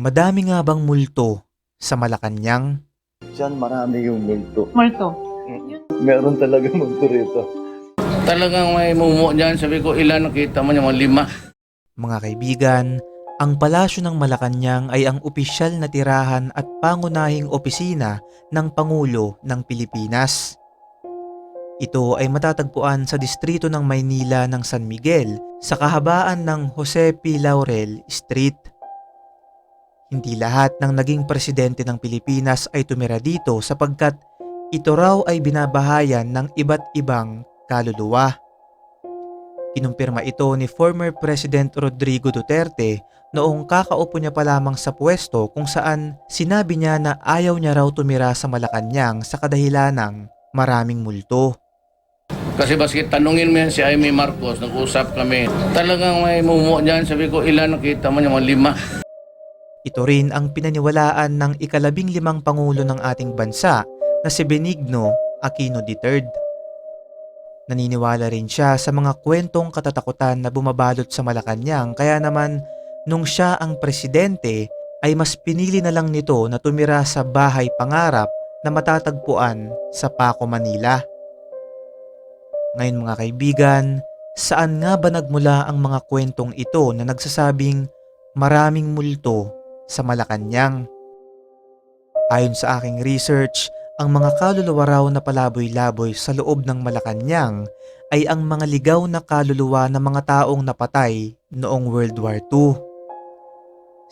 Madami nga bang multo sa Malacanang? Diyan marami yung multo. Multo. Meron talaga multo rito. Talagang may mumu dyan. Sabi ko, ilan nakita mo niya? Mga lima. Mga kaibigan, ang palasyo ng Malacanang ay ang opisyal na tirahan at pangunahing opisina ng Pangulo ng Pilipinas. Ito ay matatagpuan sa distrito ng Maynila ng San Miguel sa kahabaan ng Jose P. Laurel Street. Hindi lahat ng naging presidente ng Pilipinas ay tumira dito sapagkat ito raw ay binabahayan ng iba't ibang kaluluwa. Kinumpirma ito ni former President Rodrigo Duterte noong kakaupo niya pa lamang sa pwesto kung saan sinabi niya na ayaw niya raw tumira sa Malacanang sa kadahilan ng maraming multo. Kasi basket tanungin mo yan si Amy Marcos. Nag-usap kami. Talagang may mumu dyan. Sabi ko, ilan nakita mo niya? Mga lima. Ito rin ang pinaniwalaan ng ikalabing limang pangulo ng ating bansa na si Benigno Aquino III. Naniniwala rin siya sa mga kwentong katatakutan na bumabalot sa Malacanang kaya naman nung siya ang presidente ay mas pinili na lang nito na tumira sa bahay pangarap na matatagpuan sa Paco, Manila. Ngayon mga kaibigan, saan nga ba nagmula ang mga kwentong ito na nagsasabing maraming multo sa Malacanang? Ayon sa aking research, ang mga kaluluwa raw na palaboy-laboy sa loob ng Malacanang ay ang mga ligaw na kaluluwa ng mga taong napatay noong World War II.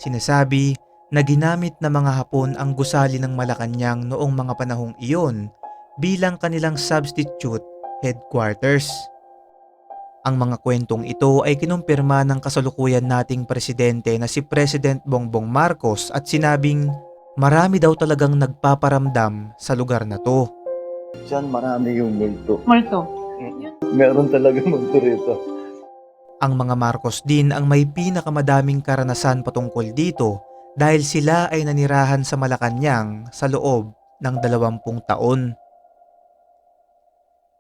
Sinasabi na ginamit ng mga Hapon ang gusali ng Malacanang noong mga panahong iyon bilang kanilang substitute headquarters. Ang mga kwentong ito ay kinumpirma ng kasalukuyan nating presidente na si President Bongbong Marcos at sinabing marami daw talagang nagpaparamdam sa lugar na to. Diyan marami yung multo. Multo. Meron talaga multo rito. Ang mga Marcos din ang may pinakamadaming karanasan patungkol dito dahil sila ay nanirahan sa Malacanang sa loob ng dalawampung taon.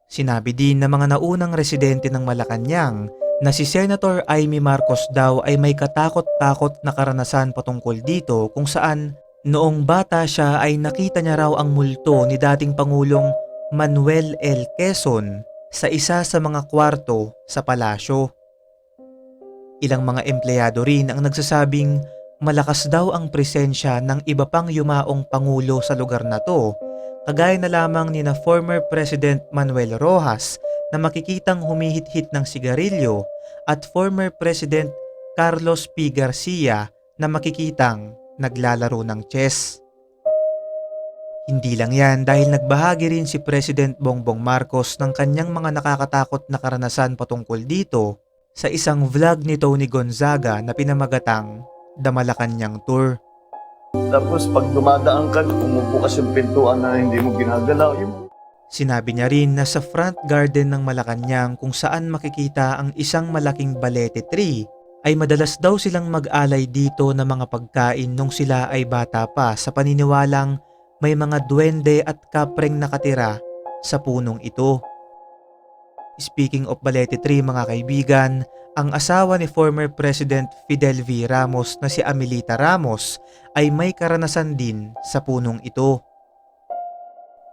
Sinabi din ng mga naunang residente ng Malacanang na si Senator Amy Marcos daw ay may katakot-takot na karanasan patungkol dito kung saan noong bata siya ay nakita niya raw ang multo ni dating Pangulong Manuel L. Quezon sa isa sa mga kwarto sa palasyo. Ilang mga empleyado rin ang nagsasabing malakas daw ang presensya ng iba pang yumaong pangulo sa lugar na to, kagaya na lamang ni na former President Manuel Rojas na makikitang humihit-hit ng sigarilyo at former President Carlos P. Garcia na makikitang naglalaro ng chess. Hindi lang yan dahil nagbahagi rin si President Bongbong Marcos ng kanyang mga nakakatakot na karanasan patungkol dito sa isang vlog ni Tony Gonzaga na pinamagatang The Malacanang Tour. Tapos pag dumadaan ka, bumubukas yung pintuan na hindi mo ginagalaw. Yung Sinabi niya rin na sa front garden ng Malacanang kung saan makikita ang isang malaking balete tree ay madalas daw silang mag-alay dito ng mga pagkain nung sila ay bata pa sa paniniwalang may mga duwende at kapreng nakatira sa punong ito. Speaking of balete tree mga kaibigan, ang asawa ni former President Fidel V. Ramos na si Amelita Ramos ay may karanasan din sa punong ito.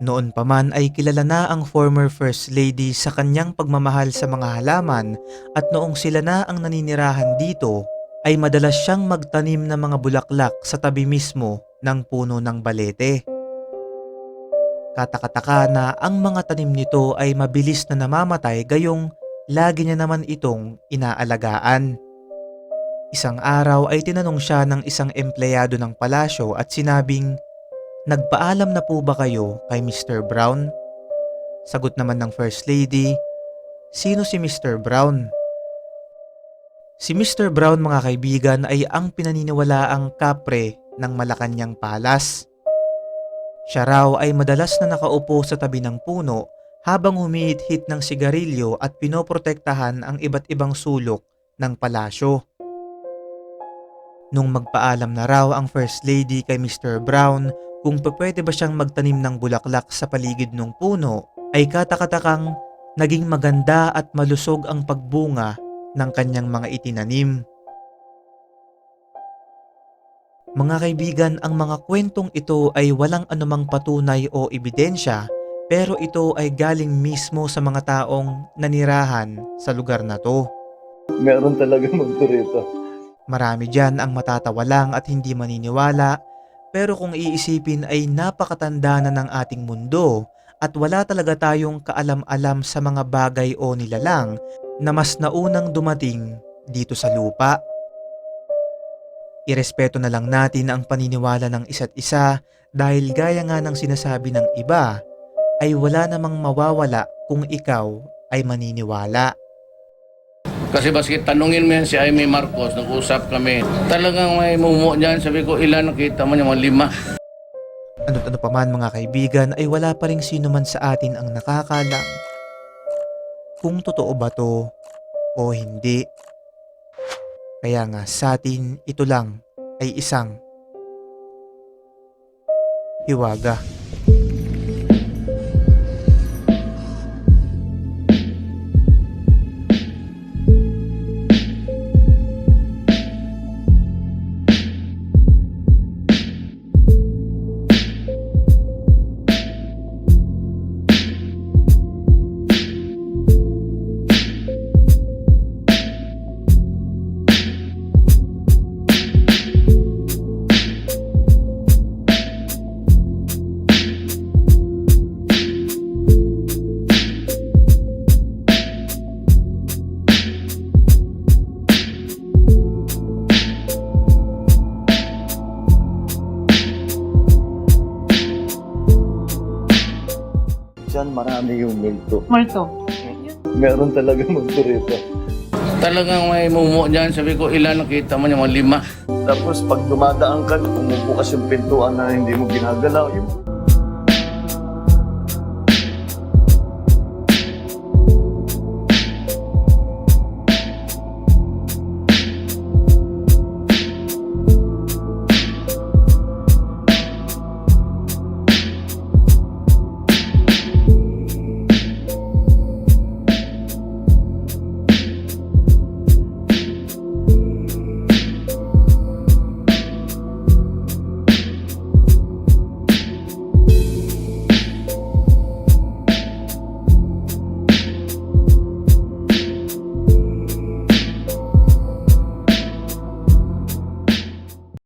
Noon pa man ay kilala na ang former First Lady sa kanyang pagmamahal sa mga halaman at noong sila na ang naninirahan dito ay madalas siyang magtanim ng mga bulaklak sa tabi mismo ng puno ng balete. Katakataka na ang mga tanim nito ay mabilis na namamatay gayong lagi niya naman itong inaalagaan. Isang araw ay tinanong siya ng isang empleyado ng palasyo at sinabing, Nagpaalam na po ba kayo kay Mr. Brown? Sagot naman ng First Lady, Sino si Mr. Brown? Si Mr. Brown mga kaibigan ay ang pinaniniwalaang kapre ng Malacanang Palas. Siya raw ay madalas na nakaupo sa tabi ng puno habang humihit-hit ng sigarilyo at pinoprotektahan ang iba't ibang sulok ng palasyo. Nung magpaalam na raw ang First Lady kay Mr. Brown kung pwede ba siyang magtanim ng bulaklak sa paligid ng puno, ay katakatakang naging maganda at malusog ang pagbunga ng kanyang mga itinanim. Mga kaibigan, ang mga kwentong ito ay walang anumang patunay o ebidensya pero ito ay galing mismo sa mga taong nanirahan sa lugar na to. Meron talaga multo rito. Marami dyan ang matatawa lang at hindi maniniwala pero kung iisipin ay napakatanda na ng ating mundo at wala talaga tayong kaalam-alam sa mga bagay o nilalang na mas naunang dumating dito sa lupa. Irespeto na lang natin ang paniniwala ng isa't isa dahil gaya nga ng sinasabi ng iba ay wala namang mawawala kung ikaw ay maniniwala. Kasi baski tanungin mo yan si Amy Marcos, nag-usap kami. Talagang may mumu dyan. Sabi ko, ilan nakita mo niya? Mga lima. Ano't ano pa man mga kaibigan ay wala pa rin sino man sa atin ang nakakalam kung totoo ba to o hindi. Kaya nga sa atin ito lang ay isang hiwaga. Diyan marami yung multo. Multo. Meron talaga multo rito. Talagang may mumu dyan. Sabi ko, ilan nakita mo niya? Mga lima. Tapos pag dumadaan ka, umubukas yung pintuan na hindi mo ginagalaw. Yung